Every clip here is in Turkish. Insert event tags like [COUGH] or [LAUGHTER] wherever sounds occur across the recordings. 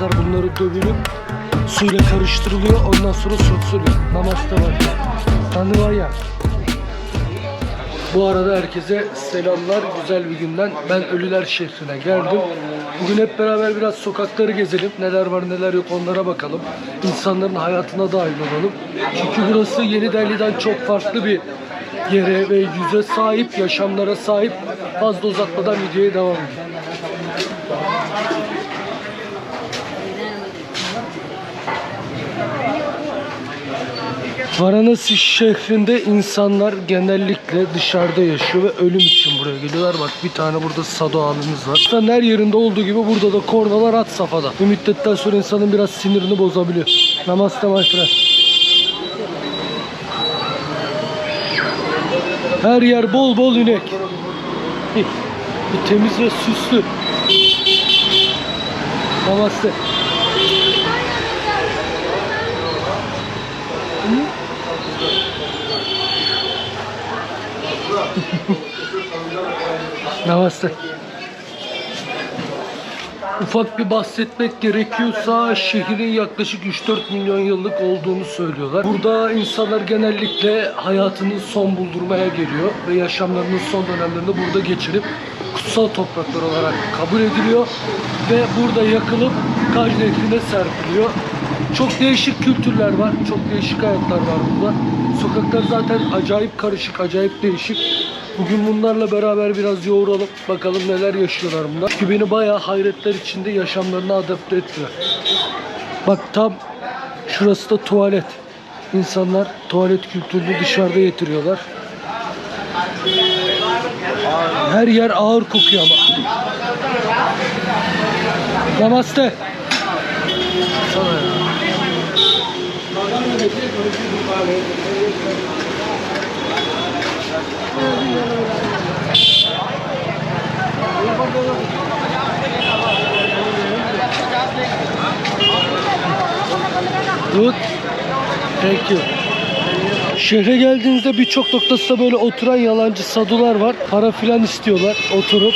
beyazlar bunları dövülüp suyla karıştırılıyor. Ondan sonra sürtülüyor. Namaste var. Tanrıvaya. Bu arada herkese selamlar. Güzel bir günden. Ben Ölüler şehrine geldim. Bugün hep beraber biraz sokakları gezelim. Neler var neler yok onlara bakalım. İnsanların hayatına dahil olalım. Çünkü burası Yeni Delhi'den çok farklı bir yere ve yüze sahip, yaşamlara sahip. Fazla uzatmadan videoya devam edelim. Varanasi şehrinde insanlar genellikle dışarıda yaşıyor ve ölüm için buraya geliyorlar. Bak bir tane burada sado abimiz var. Zaten her yerinde olduğu gibi burada da kornalar at safhada. Bir müddetten sonra insanın biraz sinirini bozabiliyor. Namaste my friend. Her yer bol bol inek. Bir temiz ve süslü. Namaste. Namaste. Ufak bir bahsetmek gerekiyorsa şehrin yaklaşık 3-4 milyon yıllık olduğunu söylüyorlar. Burada insanlar genellikle hayatını son buldurmaya geliyor ve yaşamlarının son dönemlerini burada geçirip kutsal topraklar olarak kabul ediliyor ve burada yakılıp Kaj Nehri'ne serpiliyor. Çok değişik kültürler var, çok değişik hayatlar var burada. Sokaklar zaten acayip karışık, acayip değişik. Bugün bunlarla beraber biraz yoğuralım. Bakalım neler yaşıyorlar bunlar. Çünkü beni bayağı hayretler içinde yaşamlarına adapte ettiler. Bak tam şurası da tuvalet. İnsanlar tuvalet kültürünü dışarıda getiriyorlar. Her yer ağır kokuyor ama. Namaste. Sana ya. Good. Thank you. Şehre geldiğinizde birçok noktasında böyle oturan yalancı sadular var. Para filan istiyorlar oturup.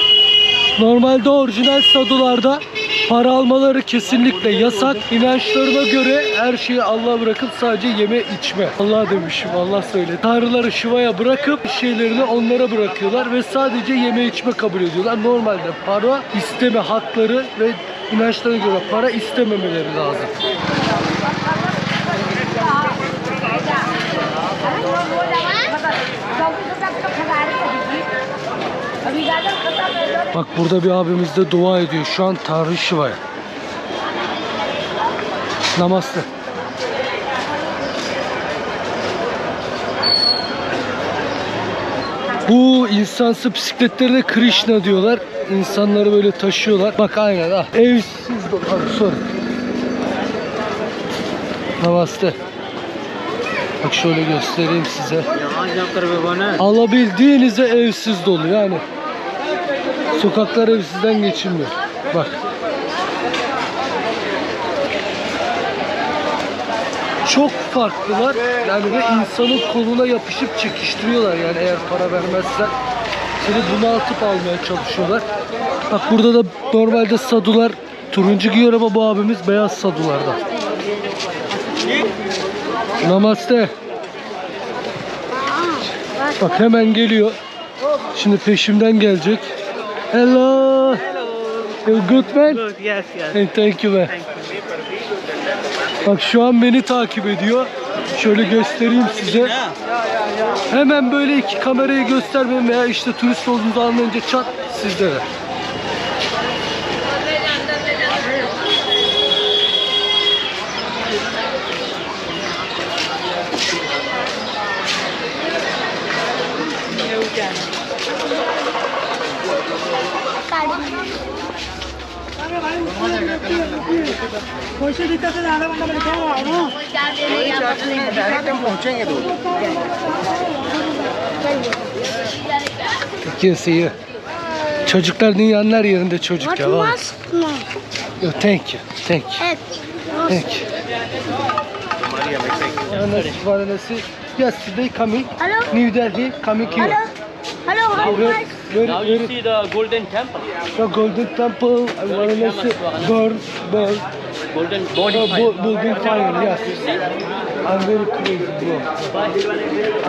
Normalde orijinal sadularda para almaları kesinlikle yasak. İnançlarına göre her şeyi Allah'a bırakıp sadece yeme içme. Allah demişim Allah söyledi. Tanrıları şivaya bırakıp şeylerini onlara bırakıyorlar ve sadece yeme içme kabul ediyorlar. Normalde para isteme hakları ve inançlarına göre para istememeleri lazım. Bak burada bir abimiz de dua ediyor. Şu an Tanrı Şiva'ya. Namaste. Bu insansı bisikletlerine Krishna diyorlar. İnsanları böyle taşıyorlar. Bak aynen ah. Evsiz dolan sorun. Namaste. Bak şöyle göstereyim size. Alabildiğinize evsiz dolu yani. Sokaklar evsizden geçilmiyor. Bak. Çok farklılar. Yani ve insanın koluna yapışıp çekiştiriyorlar yani eğer para vermezsen. Seni bunaltıp almaya çalışıyorlar. Bak burada da normalde sadular turuncu giyiyor ama bu abimiz beyaz sadulardan. Namaste. Bak hemen geliyor. Şimdi peşimden gelecek. Hello. You good man? Good, yes, yes. Hey, thank you man. Bak şu an beni takip ediyor. Şöyle göstereyim size. Hemen böyle iki kamerayı göstermem veya işte turist olduğunuzu anlayınca çat sizde de. Kimseyi. Çocuklar dünyanın her yerinde çocuk ya. vallahi. no. Yo, thank you. Thank you. Egg. Thank you. Varanasi, Varanasi. Yesterday coming. Hello? New Delhi coming here. Hello. Hello, how much? Very, Now you very, see the golden temple, the golden temple, and Varanasi burn, burn. golden body Uh, fire. building fire, yes. I'm very crazy, bro.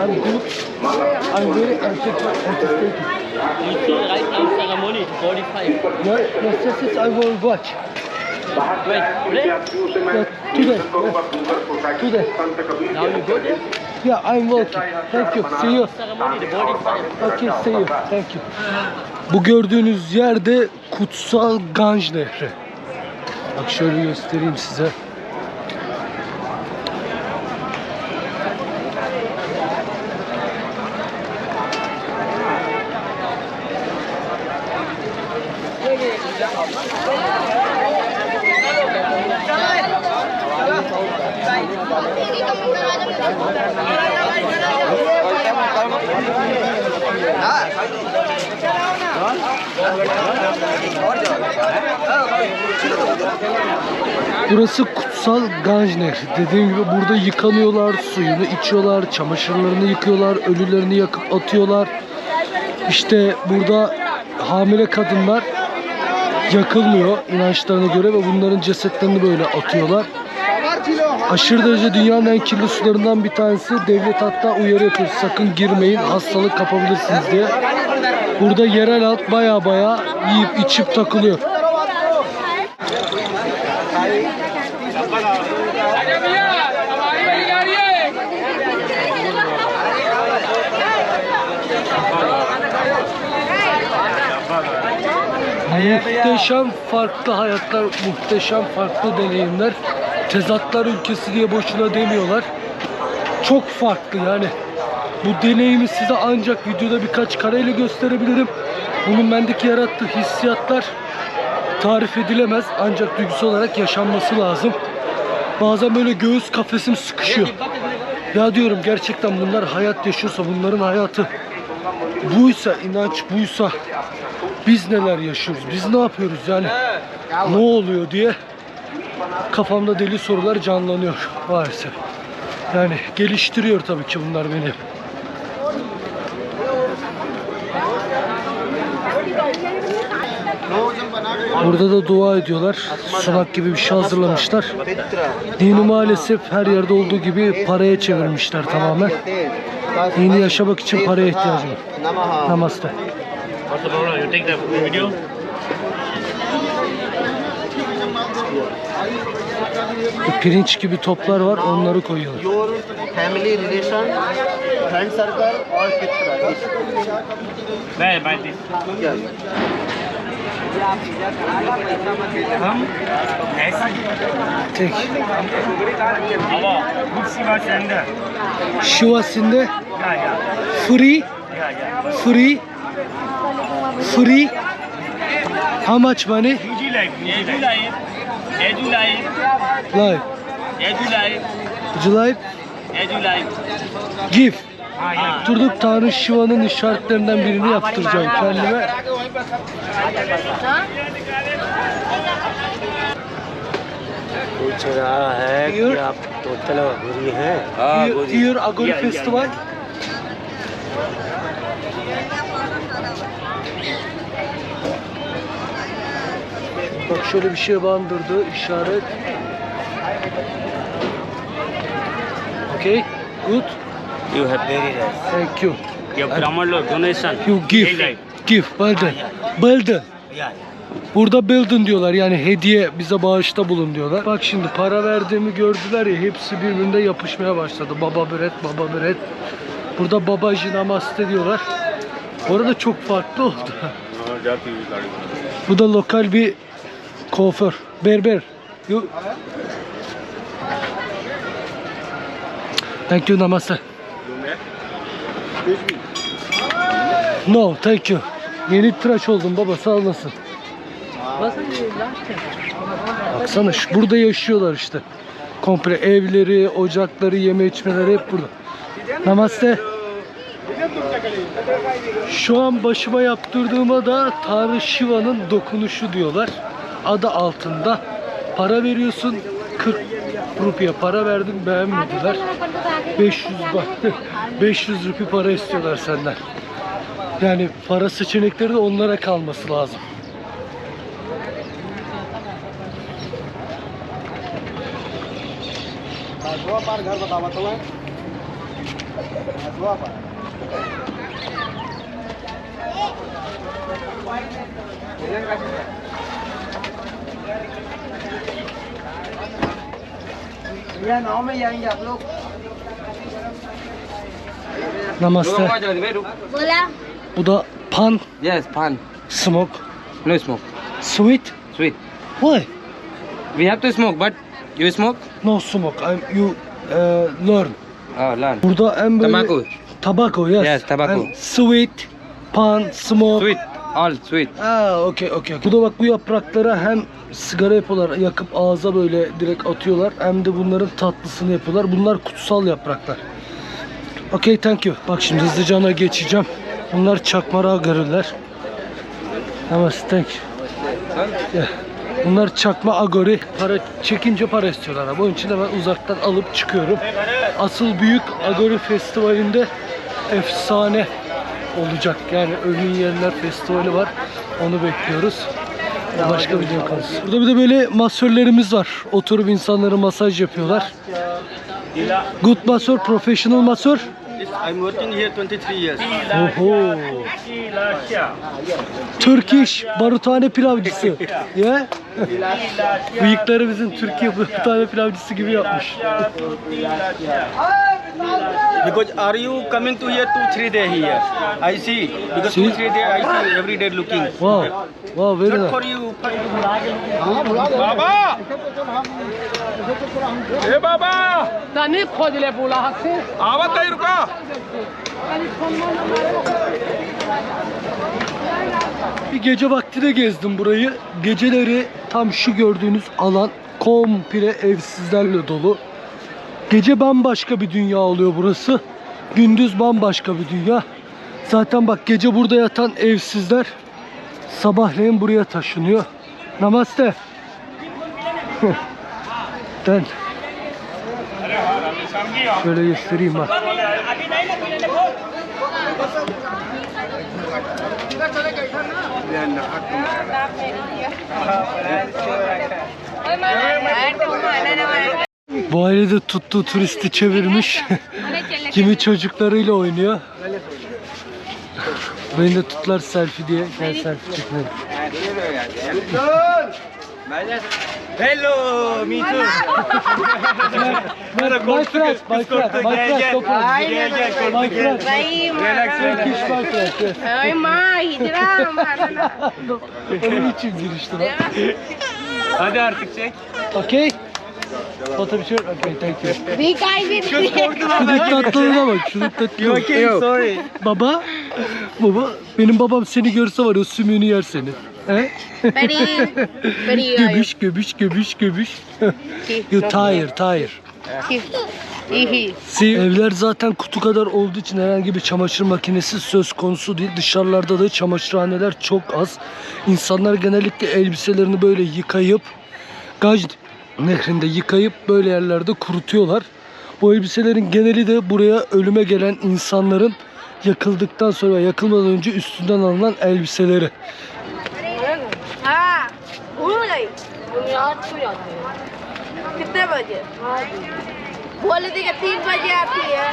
I'm good. I'm very anticipated. You see right now ceremony, body fire. Yeah, yes, yes, yes, I will watch. Wait, today? Yeah, today, yeah, today. Now you go there. Yeah, I'm working. Thank you. See you. Okay, see you. Thank you. Bu gördüğünüz yerde kutsal Ganj Nehri. Bak şöyle göstereyim size. Burası kutsal Ganj Nehri. Dediğim gibi burada yıkanıyorlar, suyunu içiyorlar, çamaşırlarını yıkıyorlar, ölülerini yakıp atıyorlar. İşte burada hamile kadınlar yakılmıyor inançlarına göre ve bunların cesetlerini böyle atıyorlar. Aşırı derece dünyanın en kirli sularından bir tanesi. Devlet hatta uyarı yapıyor. Sakın girmeyin, hastalık kapabilirsiniz diye. Burada yerel halk baya baya yiyip içip takılıyor. Muhteşem farklı hayatlar, muhteşem farklı deneyimler. Tezatlar ülkesi diye boşuna demiyorlar. Çok farklı yani. Bu deneyimi size ancak videoda birkaç kareyle gösterebilirim. Bunun bendeki yarattığı hissiyatlar tarif edilemez ancak duygusal olarak yaşanması lazım. Bazen böyle göğüs kafesim sıkışıyor. Ya diyorum gerçekten bunlar hayat yaşıyorsa bunların hayatı buysa inanç buysa biz neler yaşıyoruz biz ne yapıyoruz yani ne oluyor diye kafamda deli sorular canlanıyor maalesef. Yani geliştiriyor tabii ki bunlar beni. Burada da dua ediyorlar. Sunak gibi bir şey hazırlamışlar. Dini maalesef her yerde olduğu gibi paraya çevirmişler tamamen. Dini yaşamak için paraya ihtiyacı var. Namaste. Pirinç gibi toplar var onları koyuyorlar. your family Shiva sender. Şivasinde Yeah, yeah. free, Yeah, yeah. free, free. How much money? Edu life. Edu life. Edu life. Live. Edu life. You like? Edu life. Give. Ah, yeah. Durduk Tanrı Şiva'nın işaretlerinden birini yaptıracağım kendime. पूछ रहा है कि Here? आप टोटल हुई हैं Here, here Agori Yeah, yeah, Festival. Bak şöyle bir şey bandırdı işaret. Okay, good. You have very nice. Thank you. Your grammar law donation. You give. Give. Belden. Belden. Ah, yeah. Burada Belden diyorlar yani hediye bize bağışta bulun diyorlar. Bak şimdi para verdiğimi gördüler ya hepsi birbirine yapışmaya başladı. Baba bret, baba bret. Burada baba jinamaste diyorlar. Orada çok farklı oldu. Bu da lokal bir kuaför. Berber. Thank you namaste. No thank you. Yeni tıraş oldum baba sağ olasın. Baksana burada yaşıyorlar işte. Komple evleri, ocakları, yeme içmeleri hep burada. Namaste. Şu an başıma yaptırdığıma da Tanrı Shiva'nın dokunuşu diyorlar. Adı altında. Para veriyorsun 40 rupiye para verdim beğenmediler. 500 bak 500 rupi para istiyorlar senden. Yani para seçenekleri de onlara kalması lazım. दो बार घर बतावा तो मैं दो बार भैया नाव में जाएंगे आप लोग Namaste. बोला Bu da pan Yes, pan. smoke. No smoke. Sweet. Sweet. Why? We have to smoke, but you smoke? No smoke. I'm, you uh, learn. Oh, learn. Burada en böyle... Tobacco. Tobacco, yes. Yes, tobacco. And sweet, pan, smoke. Sweet. All sweet. Aa, okey, okey. Bu da bak bu yapraklara hem sigara yapıyorlar, yakıp ağza böyle direkt atıyorlar. Hem de bunların tatlısını yapıyorlar. Bunlar kutsal yapraklar. Okey, thank you. Bak şimdi hızlıca ona geçeceğim. Bunlar çakmara görürler. Ama thank you. Bunlar çakma agori. Para çekince para istiyorlar. ama. İçin hemen uzaktan alıp çıkıyorum. Asıl büyük agori festivalinde efsane olacak. Yani Ölü Yiyenler Festivali var. Onu bekliyoruz. Başka bir gün konusu. Burada bir de böyle masörlerimiz var. Oturup insanlara masaj yapıyorlar. Good masör, professional masör. I'm working here 23 years. Oho. Turkish baruthane pilavcısı. [LAUGHS] Ya? Bıyıkları bizim Türkiye baruthane pilavcısı gibi yapmış. [LAUGHS] Because are you coming to here two three day here? I see. Because See? two three day I see every day looking. Wow. Wow, very Not for nice. you. बाबा ए बाबा आवाज काही रुका Bir gece vakti de gezdim burayı. Geceleri tam şu gördüğünüz alan komple evsizlerle dolu. Gece bambaşka bir dünya oluyor burası. Gündüz bambaşka bir dünya. Zaten bak gece burada yatan evsizler sabahleyin buraya taşınıyor. Namaste. [LAUGHS] ben şöyle göstereyim bak. Bu aile de tuttuğu turisti çevirmiş. [LAUGHS] Kimi çocuklarıyla oynuyor. Beni de tutlar selfie diye. Gel selfie çekelim. Hello, me too. my friend, my friend, my friend, no problem. My friend, relax, Turkish my friend. Ay may, dram. Onun için giriştim. Hadi artık çek. Okay. What a shirt? Okay, thank you. We guys in Çok Şunun tatlılığına bak. Şunun You tatlılığına. okay? Sorry. Baba. Baba. Benim babam seni görse var ya sümüğünü yer seni. He? Very, very. Göbüş göbüş göbüş göbüş. You tired tired. Evler zaten kutu kadar olduğu için herhangi bir çamaşır makinesi söz konusu değil. Dışarılarda da çamaşırhaneler çok az. İnsanlar genellikle elbiselerini böyle yıkayıp Gajd nehrinde yıkayıp böyle yerlerde kurutuyorlar. Bu elbiselerin geneli de buraya ölüme gelen insanların yakıldıktan sonra yakılmadan önce üstünden alınan elbiseleri. हाँ भूल गई तुम याद क्यों जाते हो कितने बजे बोले थे कि तीन बजे आती है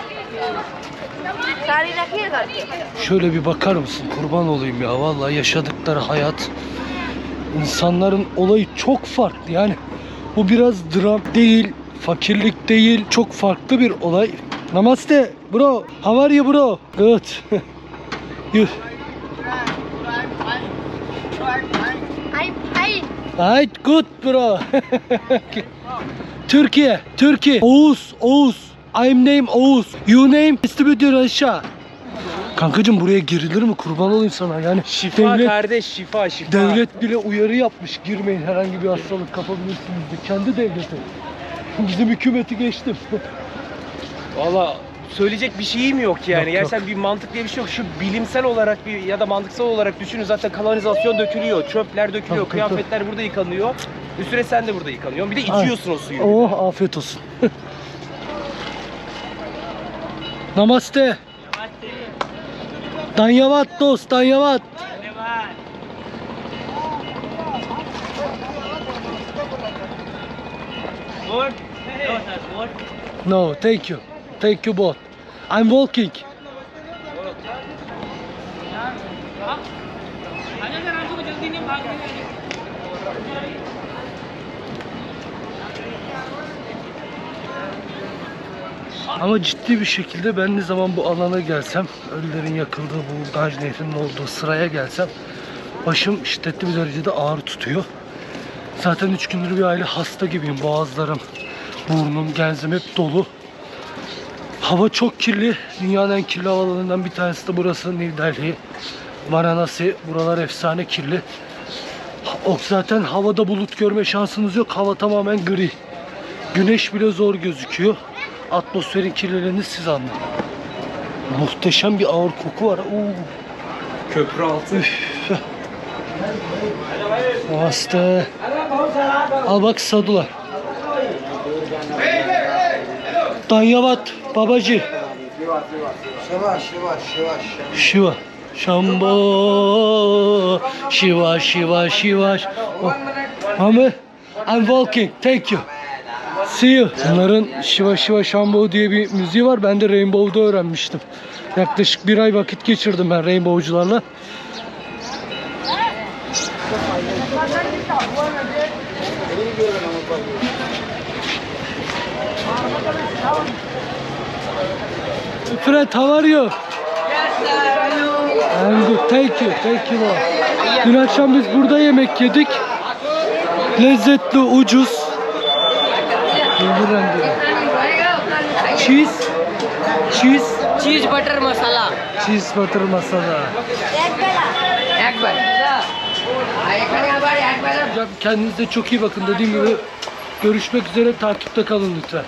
साड़ी रखिए घर पे Şöyle bir bakar mısın? Kurban olayım ya. Vallahi yaşadıkları hayat insanların olayı çok farklı. Yani Bu biraz dram değil, fakirlik değil, çok farklı bir olay. Namaste bro, how are you bro? Good. [LAUGHS] you. Right, good bro. [LAUGHS] Türkiye, Türkiye. Oğuz, Oğuz. I'm name Oğuz. You name distributor Russia. Kankacım buraya girilir mi? Kurban olayım sana. Yani Şifa devlet, kardeş, şifa, şifa. devlet bile uyarı yapmış. Girmeyin herhangi bir hastalık kapabilirsiniz de. Kendi devleti. Bizim hükümeti geçtim. Valla söyleyecek bir şeyim yok yani. Yok, yok. Gerçekten bir mantık diye bir şey yok. Şu bilimsel olarak bir ya da mantıksal olarak düşünün zaten kanalizasyon dökülüyor, çöpler dökülüyor, tabii, kıyafetler burada yıkanıyor. Üstüne sen de burada yıkanıyorsun. Bir de içiyorsun o suyu. Oh afiyet olsun. [LAUGHS] Namaste. Danyavat dost, danyavat. Good? No, sir. Good? No, thank you. Thank you both. I'm walking. Ama ciddi bir şekilde ben ne zaman bu alana gelsem, ölülerin yakıldığı bu Ganj Nehri'nin olduğu sıraya gelsem başım şiddetli bir derecede ağrı tutuyor. Zaten 3 gündür bir aile hasta gibiyim. Boğazlarım, burnum, genzim hep dolu. Hava çok kirli. Dünyanın en kirli havalarından bir tanesi de burası New Delhi. Varanasi. Buralar efsane kirli. Ha- O zaten havada bulut görme şansınız yok. Hava tamamen gri. Güneş bile zor gözüküyor. Atmosferin kirliliğini siz anlayın. Muhteşem bir ağır koku var. Oo. Köprü altı. Namaste. Al bak sadılar. Danyavat babacı. Shiva. Shambho. Shiva, Shiva, Shiva. Oh. Mami, I'm walking. Thank you. You. Bunların Shiva Shiva Shambho diye bir müziği var. Ben de Rainbow'da öğrenmiştim. Yaklaşık bir ay vakit geçirdim ben Rainbow'cularla. Fred, how are you? I'm good. Thank you. Thank you. Dün akşam biz burada yemek yedik. Lezzetli, ucuz. Cheese. Cheese. Cheese butter masala. Cheese butter masala. Ekber. Ekber. Kendinize çok iyi bakın dediğim gibi görüşmek üzere takipte kalın lütfen.